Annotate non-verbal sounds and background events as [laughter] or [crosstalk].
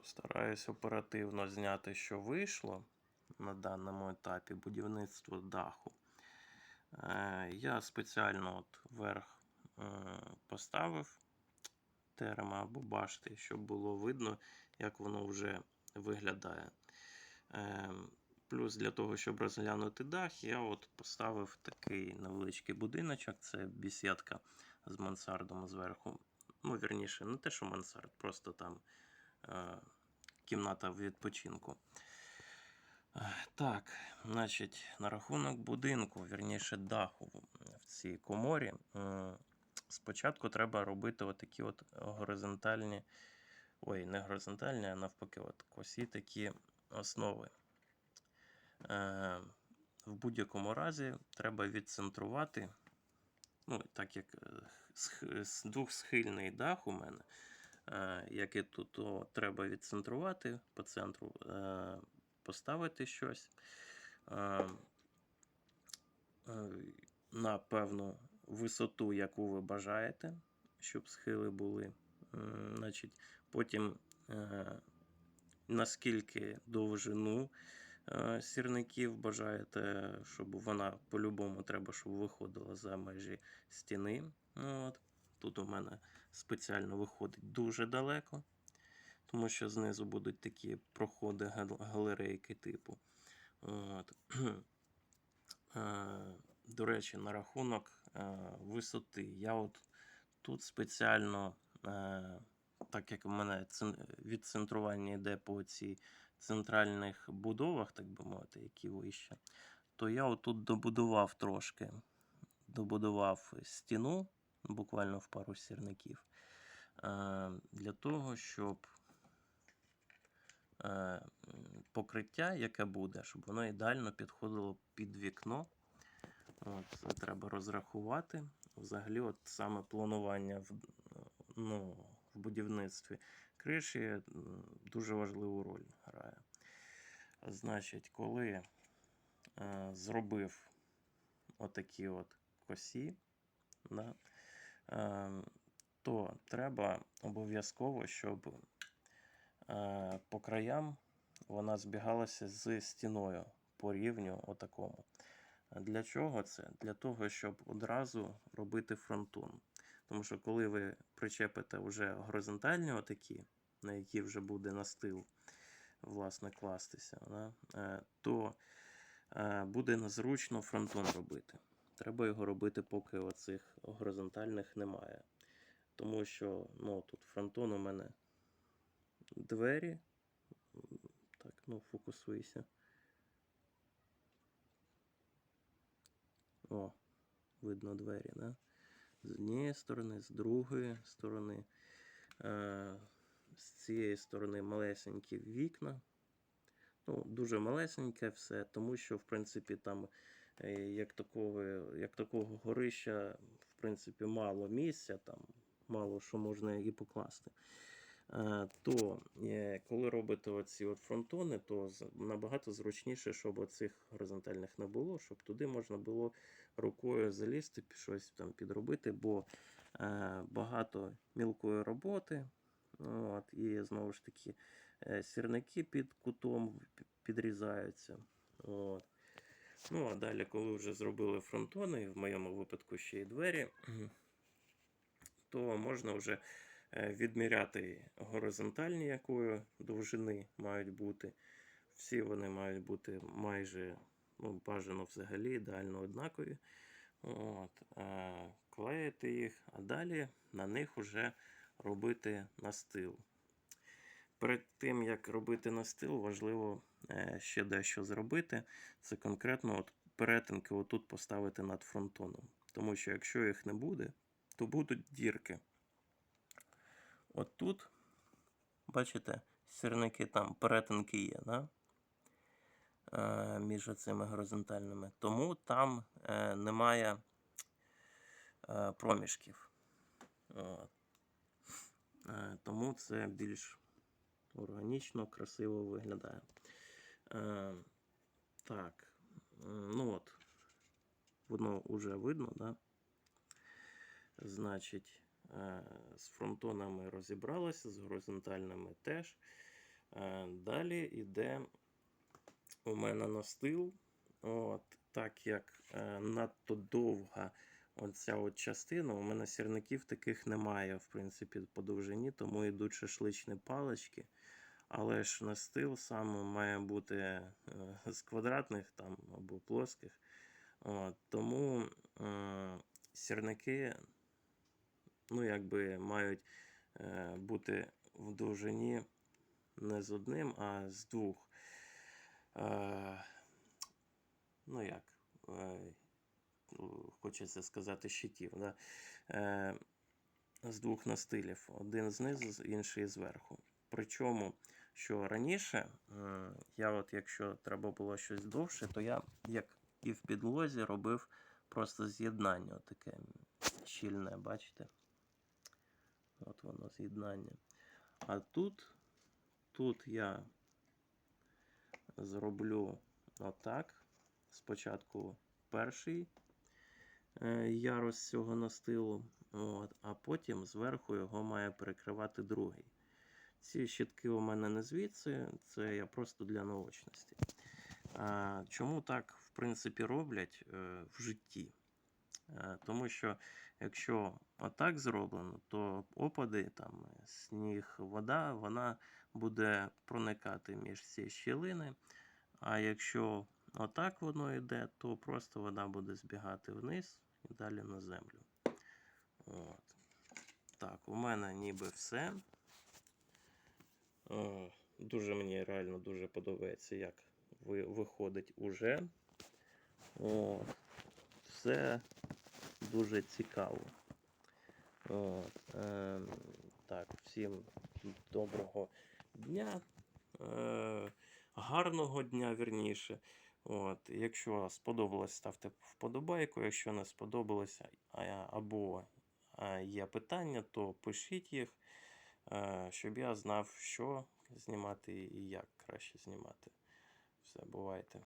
Постараюсь оперативно зняти, що вийшло на даному етапі будівництва даху. Е, Я спеціально от верх е, поставив терема або башти, щоб було видно, як воно вже виглядає. Е, Плюс для того, щоб розглянути дах, я от поставив такий невеличкий будиночок. Це бісідка з мансардом зверху. Ну, вірніше, не те, що мансард, просто там кімната відпочинку. Е, Так, значить, на рахунок будинку, вірніше даху в- цій коморі. Спочатку треба робити отакі от горизонтальні, ой, не горизонтальні, а навпаки, от косі такі основи. Е, в будь-якому разі треба відцентрувати. Ну, так як е, двохсхильний дах у мене, е, як і тут, то треба відцентрувати по центру, е, поставити щось е, на певну висоту, яку ви бажаєте, щоб схили були. Значить, потім наскільки довжину сірників бажаєте, щоб вона по-любому треба, щоб виходила за межі стіни. Ну, От. Тут у мене спеціально виходить дуже далеко, тому що знизу будуть такі проходи галерейки типу. От. [clears throat] Е, До речі, на рахунок е, висоти. Я от тут спеціально, е, так як у мене цен- відцентрування йде по цій центральних будовах, так би мовити, які вище, то я отут добудував трошки, добудував стіну, буквально в пару сірників, е, для того, щоб е, покриття, яке буде, щоб воно ідеально підходило під вікно. От, треба розрахувати. Взагалі, от саме планування в, ну, в будівництві криші дуже важливу роль грає. Значить, коли е, зробив отакі от косі, да, то треба обов'язково, щоб е, по краям вона збігалася з стіною по рівню отакому. Для чого це? Для того, щоб одразу робити фронтон. Тому що коли ви причепите вже горизонтальні отакі, на які вже буде настил, власне, кластися, е, то е, буде незручно фронтон робити. Треба його робити, поки оцих горизонтальних немає. Тому що ну, тут фронтон у мене двері. Так, ну фокусуйся. О, видно двері, да? З однієї сторони, з другої сторони. Е, з цієї сторони малесенькі вікна. Ну, дуже малесеньке все, тому що, в принципі, там як такого, як такого горища, в принципі, мало місця, там мало що можна і покласти. Е, То е, коли робите оці от фронтони, то набагато зручніше, щоб оцих горизонтальних не було, щоб туди можна було рукою залізти, щось там підробити, бо е, багато мілкої роботи. От, і знову ж таки, сірники під кутом підрізаються. От. Ну, а далі, коли вже зробили фронтони, і в моєму випадку ще й двері, то можна вже е, відміряти горизонтальні, якої довжини мають бути. Всі вони мають бути майже ну, бажано взагалі ідеально однакові. От, е, клеїти їх, а далі на них вже робити настил. Перед тим, як робити настил, важливо е, ще дещо зробити. Це конкретно от перетинки отут поставити над фронтоном. Тому що якщо їх не буде, то будуть дірки. От тут, бачите, сірники там перетинки є, да? е, між цими горизонтальними. Тому там е, немає е, проміжків. Е, тому це більш органічно, красиво виглядає. Е, так, ну от, воно вже видно, да? Значить, е, з фронтонами розібралися, з горизонтальними теж. Е, Далі йде у мене настил. От, так як е, надто довга оця от частина, у мене сірників таких немає, в принципі, по довжині, тому йдуть шашличні палички. Але ж настил сам має бути е, з квадратних там або плоских. От, тому е, сірники ну, якби мають е, бути в довжині не з одним, а з двох. Е, ну як, е, хочеться сказати, щитів. Да? Е, з двох настилів. Один знизу, інший зверху. Причому, що раніше, е, я от якщо треба було щось довше, то я, як і в підлозі, робив просто з'єднання таке щільне, бачите? От воно з'єднання. А тут, тут я зроблю отак. Спочатку перший е, ярус цього настилу, от, а потім зверху його має перекривати другий. Ці щитки у мене не звідси, це я просто для наочності. Чому так, в принципі, роблять е, в житті? Е, тому що якщо отак зроблено, то опади, там, сніг, вода, вона буде проникати між ці щілини. А якщо отак воно йде, то просто вода буде збігати вниз і далі на землю. От. Так, у мене ніби все. Е, Дуже мені реально дуже подобається, як виходить уже. От. Все дуже цікаво. От. Е, так, всім доброго дня. Е, гарного дня, вірніше. От, якщо сподобалось, ставте вподобайку. Якщо не сподобалося або є питання, то пишіть їх, е, щоб я знав, що знімати і як краще знімати. Все, бувайте.